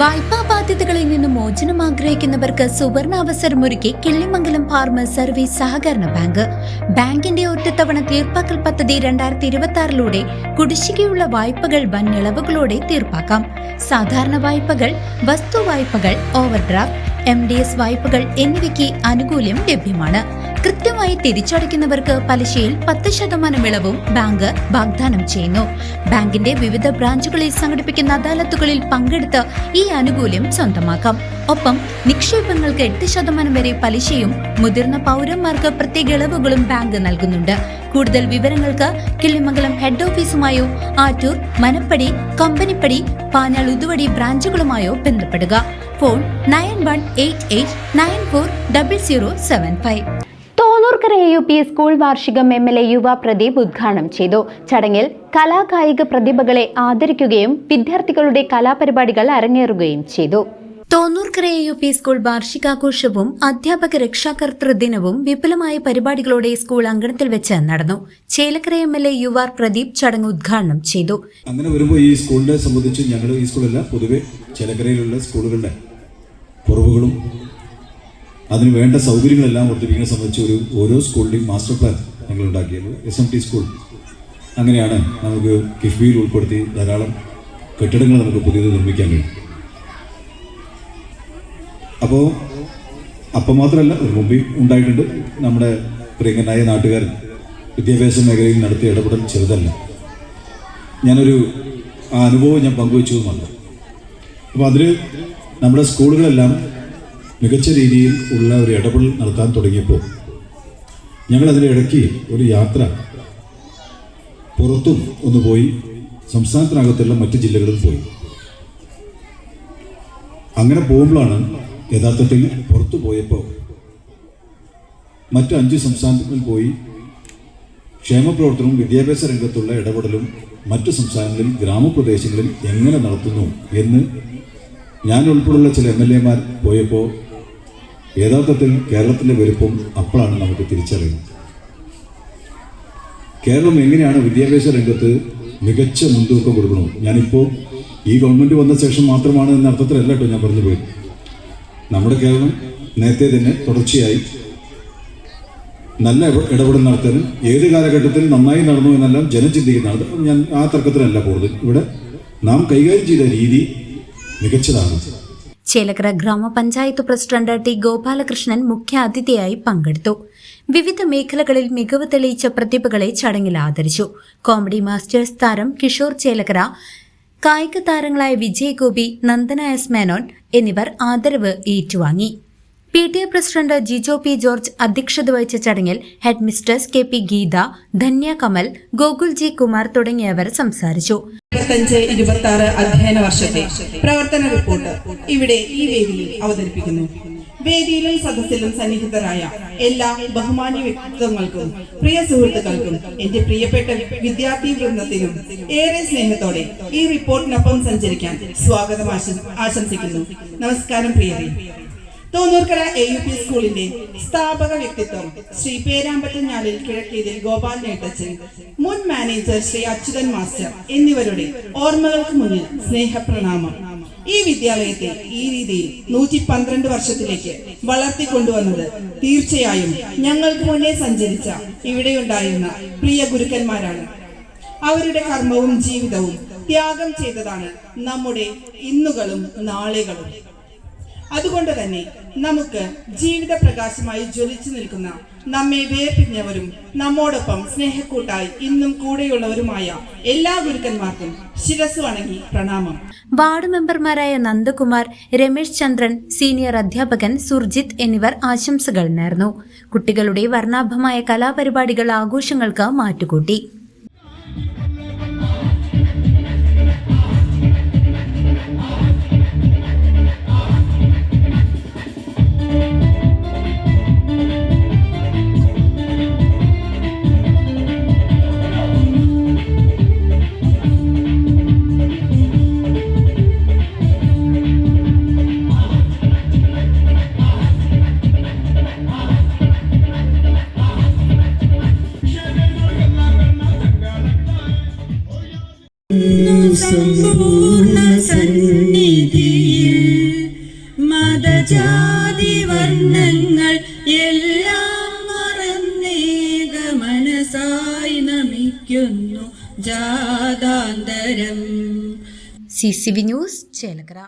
വായ്പാ ബാധ്യതകളിൽ നിന്ന് മോചനം ആഗ്രഹിക്കുന്നവർക്ക് സുവർണ അവസരമൊരുക്കി കിള്ളിമംഗലം ഫാർമേഴ്സ് സർവീസ് സഹകരണ ബാങ്ക്. ബാങ്കിന്റെ ഒറ്റത്തവണ തീർപ്പാക്കൽ പദ്ധതി രണ്ടായിരത്തി ഇരുപത്തി ആറിലൂടെ കുടിശ്ശികയുള്ള വായ്പകൾ വൻ ഇളവുകളോടെ തീർപ്പാക്കാം. സാധാരണ വായ്പകൾ വസ്തു വായ്പകൾ ഓവർഡ്രാഫ്റ്റ് എം ഡി എസ് വായ്പകൾ എന്നിവയ്ക്ക് ആനുകൂല്യം ലഭ്യമാണ്. കൃത്യമായി തിരിച്ചടയ്ക്കുന്നവർക്ക് പലിശയിൽ പത്ത് ശതമാനം ഇളവും ബാങ്ക് വാഗ്ദാനം ചെയ്യുന്നു. ബാങ്കിന്റെ വിവിധ ബ്രാഞ്ചുകളിൽ സംഘടിപ്പിക്കുന്ന അദാലത്തുകളിൽ പങ്കെടുത്ത് ഈ ആനുകൂല്യം സ്വന്തമാക്കാം. ഒപ്പം നിക്ഷേപങ്ങൾക്ക് എട്ട് ശതമാനം വരെ പലിശയും മുതിർന്ന പൗരന്മാർക്ക് പ്രത്യേക ഇളവുകളും ബാങ്ക് നൽകുന്നുണ്ട്. കൂടുതൽ വിവരങ്ങൾക്ക് കിള്ളിമംഗലം ഹെഡ് ഓഫീസുമായോ ആറ്റൂർ മനപ്പടി കമ്പനിപ്പടി പാഞ്ഞാൾ ഉതുവടി ബ്രാഞ്ചുകളുമായോ ബന്ധപ്പെടുക. Phone nine one eight eight nine four double zero seven five. Thonnurkkara A U P school വാർഷികം എം എൽ എ യുവ പ്രദീപ് ഉദ്ഘാടനം ചെയ്തു. ചടങ്ങിൽ കലാകായിക പ്രതിഭകളെ ആദരിക്കുകയും വിദ്യാർത്ഥികളുടെ കലാപരിപാടികൾ അരങ്ങേറുകയും ചെയ്തു. Thonnurkkara A U P school വാർഷികാഘോഷവും അധ്യാപക രക്ഷാകർത്തൃ ദിനവും വിപുലമായ പരിപാടികളോടെ സ്കൂൾ അങ്കണത്തിൽ വെച്ച് നടന്നു. Chelakkara M L A U R Pradeep ചടങ്ങ് ഉദ്ഘാടനം ചെയ്തു. അങ്ങനെ വരുമ്പോൾ ഈ സ്കൂളിനെ സംബന്ധിച്ച് ഞങ്ങൾ ഈ സ്കൂളല്ല പൊതുവെ ചേലക്കരയിലുള്ള സ്കൂളുകളുടെ കുറവുകളും അതിന് വേണ്ട സൗകര്യങ്ങളെല്ലാം വർദ്ധിപ്പിക്കുന്ന സംബന്ധിച്ച് ഒരു ഓരോ സ്കൂളിന്റെയും മാസ്റ്റർ പ്ലാൻ ഞങ്ങൾ ഉണ്ടാക്കിയത് എസ് എം ടി സ്കൂൾ അങ്ങനെയാണ് നമുക്ക് കിഫ്ബിയിൽ ഉൾപ്പെടുത്തി ധാരാളം കെട്ടിടങ്ങൾ നമുക്ക് പുതിയത് നിർമ്മിക്കാൻ കഴിയും. അപ്പോൾ അപ്പം മാത്രമല്ല ഒരു മുമ്പിൽ ഉണ്ടായിട്ടുണ്ട് നമ്മുടെ പ്രിയങ്കനായ നാട്ടുകാരൻ. വിദ്യാഭ്യാസ മേഖലയിൽ നടത്തിയ ഇടപെടൽ ചെറുതല്ല. ഞാനൊരു ആ അനുഭവം ഞാൻ പങ്കുവെച്ചതുമല്ല അപ്പോൾ അതിൽ നമ്മുടെ സ്കൂളുകളെല്ലാം മികച്ച രീതിയിൽ ഉള്ള ഒരു ഇടപെടൽ നടത്താൻ തുടങ്ങിയപ്പോൾ ഞങ്ങളതിന്റെ ഇടയ്ക്ക് ഒരു യാത്ര പുറത്തും ഒന്ന് പോയി സംസ്ഥാനത്തിനകത്തുള്ള മറ്റ് ജില്ലകളിൽ പോയി. അങ്ങനെ പോകുമ്പോഴാണ് യഥാർത്ഥത്തിൽ പുറത്തു പോയപ്പോൾ മറ്റ് അഞ്ച് സംസ്ഥാനങ്ങളിൽ പോയി ക്ഷേമപ്രവർത്തനവും വിദ്യാഭ്യാസ രംഗത്തുള്ള ഇടപെടലും മറ്റു സംസ്ഥാനങ്ങളിൽ ഗ്രാമപ്രദേശങ്ങളിൽ എങ്ങനെ നടത്തുന്നു എന്ന് ഞാൻ ഉൾപ്പെടെയുള്ള ചില എം എൽ എമാർ പോയപ്പോൾ യഥാർത്ഥത്തിൽ കേരളത്തിന്റെ വലുപ്പം അപ്പോഴാണ് നമുക്ക് തിരിച്ചറിയുന്നത്. കേരളം എങ്ങനെയാണ് വിദ്യാഭ്യാസ രംഗത്ത് മികച്ച മുൻതൂക്കം കൊടുക്കണം ഞാനിപ്പോൾ ഈ ഗവൺമെന്റ് വന്ന ശേഷം മാത്രമാണ് എന്ന അർത്ഥത്തിലല്ല കേട്ടോ ഞാൻ പറഞ്ഞു പോയത്. നമ്മുടെ കേരളം നേരത്തെ തന്നെ തുടർച്ചയായി നല്ല ഇട- ഇടപെടൽ നടത്താനും ഏത് കാലഘട്ടത്തിൽ നന്നായി നടന്നു എന്നെല്ലാം ജനം ചിന്തിക്കുന്നതാണ്. ഞാൻ ആ തർക്കത്തിലല്ല കൂടുതൽ ഇവിടെ നാം കൈകാര്യം ചെയ്ത രീതി മികച്ചതാണ്. ചേലക്കര ഗ്രാമപഞ്ചായത്ത് പ്രസിഡന്റ് ടി ഗോപാലകൃഷ്ണൻ മുഖ്യാതിഥിയായി പങ്കെടുത്തു. വിവിധ മേഖലകളിൽ മികവ് തെളിയിച്ച പ്രതിഭകളെ ചടങ്ങിൽ ആദരിച്ചു. കോമഡി മാസ്റ്റേഴ്സ് താരം കിഷോർ ചേലക്കര കായിക താരങ്ങളായ വിജയ് ഗോപി നന്ദന എസ് മേനോൻ എന്നിവർ ആദരവ് ഏറ്റുവാങ്ങി. P T A president Jijo P George അധ്യക്ഷത വഹിച്ച ചടങ്ങിൽ headmistress K P Geetha Dhanya Kamal Gokul G Kumar തുടങ്ങിയവർ സംസാരിച്ചു. അധ്യയന വർഷത്തെ പ്രവർത്തന റിപ്പോർട്ട് ഇവിടെ ഈ വേദിയിൽ അവതരിപ്പിക്കുന്നു. വേദിയിലും സദസ്സിലും സന്നിഹിതരായ എല്ലാ ബഹുമാന്യ വ്യക്തിത്വങ്ങൾക്കും പ്രിയ സുഹൃത്തുക്കൾക്കും എന്റെ പ്രിയപ്പെട്ട വിദ്യാർത്ഥി വൃന്ദത്തിനും ഏറെ സ്നേഹത്തോടെ ഈ റിപ്പോർട്ടിനൊപ്പം സഞ്ചരിക്കാൻ സ്വാഗതം ആശംസിക്കുന്നു. നമസ്കാരം പ്രിയരെ. തോന്നൂർക്കര എ യു പി സ്കൂളിന്റെ സ്ഥാപക വ്യക്തിത്വം ശ്രീ പേരാമ്പറ്റഞ്ഞാലിൽ കിഴക്കേതിൽ ഗോപാൽ നേട്ടച്ചൻ മുൻ മാനേജർ ശ്രീ അച്യുതൻ മാസ്റ്റർ എന്നിവരുടെ ഓർമ്മകൾക്ക് മുന്നിൽ സ്നേഹപ്രണാമം. ഈ വിദ്യാലയത്തെ ഈ രീതിയിൽ നൂറ്റി പന്ത്രണ്ട് വർഷത്തിലേക്ക് വളർത്തിക്കൊണ്ടുവന്നത് തീർച്ചയായും ഞങ്ങൾക്ക് മുന്നേ സഞ്ചരിച്ച ഇവിടെയുണ്ടായിരുന്ന പ്രിയ ഗുരുക്കന്മാരാണ്. അവരുടെ കർമ്മവും ജീവിതവും ത്യാഗം ചെയ്തതാണ് നമ്മുടെ ഇന്നുകളും നാളുകളും. അതുകൊണ്ട് തന്നെ നമുക്ക് ജീവിത പ്രകാശമായി ജ്വലിച്ചു നിൽക്കുന്ന നമ്മെ വേർപിരിഞ്ഞവരും നമ്മോടൊപ്പം സ്നേഹക്കൂട്ടായി ഇന്നും കൂടെയുള്ളവരുമായ എല്ലാ ഗുരുക്കന്മാർക്കും ശിരസ് വണങ്ങി പ്രണാമം. വാർഡ് മെമ്പർമാരായ നന്ദകുമാർ രമേശ് ചന്ദ്രൻ സീനിയർ അധ്യാപകൻ സുർജിത്ത് എന്നിവർ ആശംസകൾ നേർന്നു. കുട്ടികളുടെ വർണാഭമായ കലാപരിപാടികൾ ആഘോഷങ്ങൾക്ക് മാറ്റുകൂട്ടി. സമ്പൂർണ സന്നിധിയിൽ മതജാതി വർണങ്ങൾ എല്ലാം മറന്നേക മനസായി നമിക്കുന്നു ജാതാന്തരം. CCB news Chelakkara